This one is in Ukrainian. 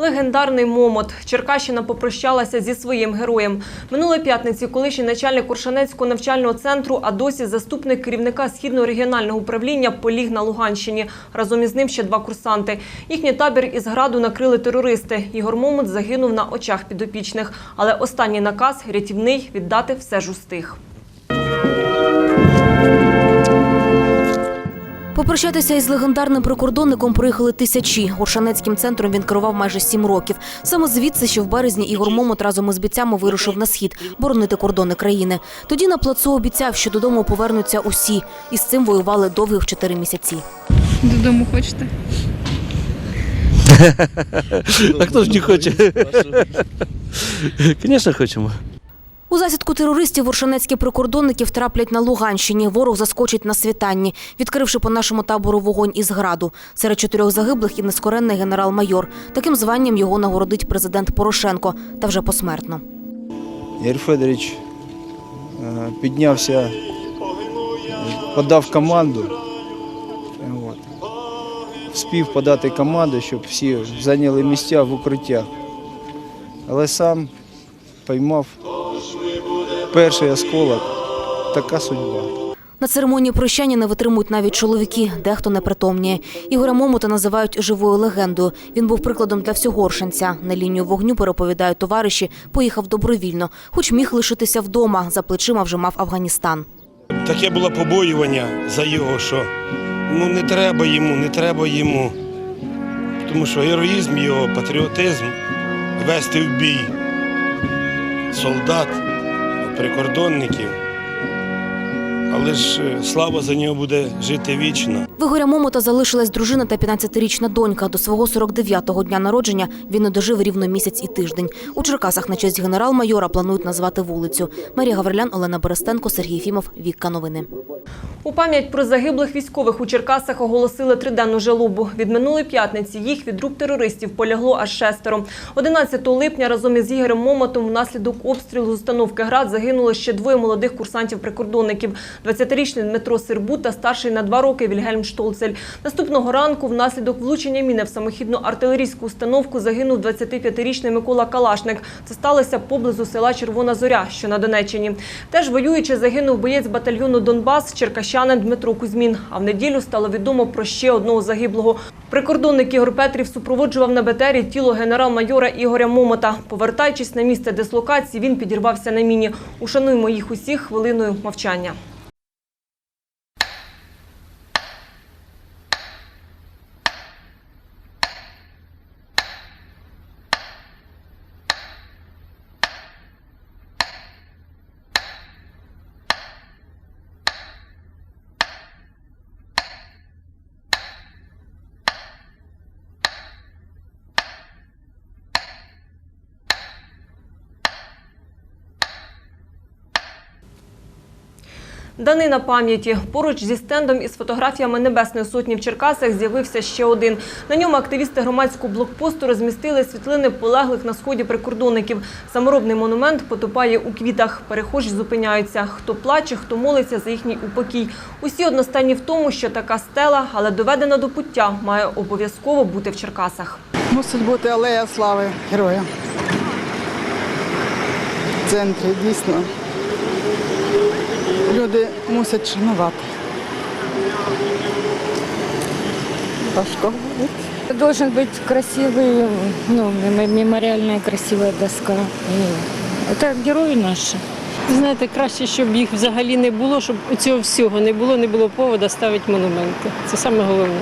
Легендарний момот. Черкащина попрощалася зі своїм героєм. Минулої п'ятниці колишній начальник Куршанецького навчального центру, а досі заступник керівника східного регіонального управління поліг на Луганщині. Разом із ним ще два курсанти. Їхній табір із граду накрили терористи. Ігор Момот загинув на очах підопічних. Але останній наказ рятівний віддати все ж устиг. Попрощатися із легендарним прикордонником приїхали тисячі. Оршанецьким центром він керував майже сім років. Саме звідси, що в березні Ігор Момот разом із бійцями вирушив на схід боронити кордони країни. Тоді на плацу обіцяв, що додому повернуться усі. І з цим воювали довгих чотири місяці. Додому хочете? А хто ж не хоче? Звісно, хочемо. У засідку терористів оршанецькі прикордонники втраплять на Луганщині. Ворог заскочить на світанні, відкривши по нашому табору вогонь із граду. Серед чотирьох загиблих і нескоренний генерал-майор. Таким званням його нагородить президент Порошенко, та вже посмертно. Ігор Федорович е, піднявся, е, подав команду. От. Вспів подати команду, щоб всі зайняли місця в укриттях. Але сам поймав перший осколок. Така судьба. На церемонії прощання не витримують навіть чоловіки, дехто непритомніє. Ігоря Момота називають живою легендою. Він був прикладом для всього Оршанця. На лінію вогню переповідають товариші, поїхав добровільно, хоч міг лишитися вдома. За плечима вже мав Афганістан. Таке було побоювання за його, що ну не треба йому, не треба йому. Тому що героїзм його, патріотизм вести в бій солдат, прикордонників. Але ж е, слава за нього буде жити вічно. В Ігоря Момота залишилась дружина та 15-річна донька. До свого 49-го дня народження він не дожив рівно місяць і тиждень. У Черкасах на честь генерал-майора планують назвати вулицю. Марія Гаврилян, Олена Берестенко, Сергій Фімов. Вікка новини. У пам'ять про загиблих військових у Черкасах оголосили триденну жалобу. Від минулої п'ятниці їх від рук терористів полягло аж шестеро. 11 липня разом із Ігорем Момотом внаслідок обстрілу з установки «Град» загинуло ще двоє молодих курсантів-прикордонників. 20-річний Дмитро Сирбут та старший на два роки Вільгельм Штолцель. Наступного ранку внаслідок влучення міни в самохідну артилерійську установку загинув 25-річний Микола Калашник. Це сталося поблизу села Червона Зоря, що на Донеччині. Теж воюючи загинув боєць батальйону Донбас, черкащанин Дмитро Кузьмін. А в неділю стало відомо про ще одного загиблого. Прикордонник Ігор Петрів супроводжував на БТРі тіло генерал-майора Ігоря Момота. Повертаючись на місце дислокації, він підірвався на міні. Ушануємо їх усіх хвилиною мовчання. Данина пам'яті. Поруч зі стендом із фотографіями Небесної сотні в Черкасах з'явився ще один. На ньому активісти громадського блокпосту розмістили світлини полеглих на сході прикордонників. Саморобний монумент потопає у квітах. Перехожі зупиняються. Хто плаче, хто молиться за їхній упокій. Усі одностайні в тому, що така стела, але доведена до пуття, має обов'язково бути в Черкасах. Мусить бути алея слави героя. В центрі дійсно Люди мусять шанувати. Важко говорити. Должен быть красивый, ну, мем- мемориальная красивая доска. И это герои наши. Знаєте, краще, щоб їх взагалі не було, щоб цього всього не було, не було поводу ставити монументи. Це саме головне.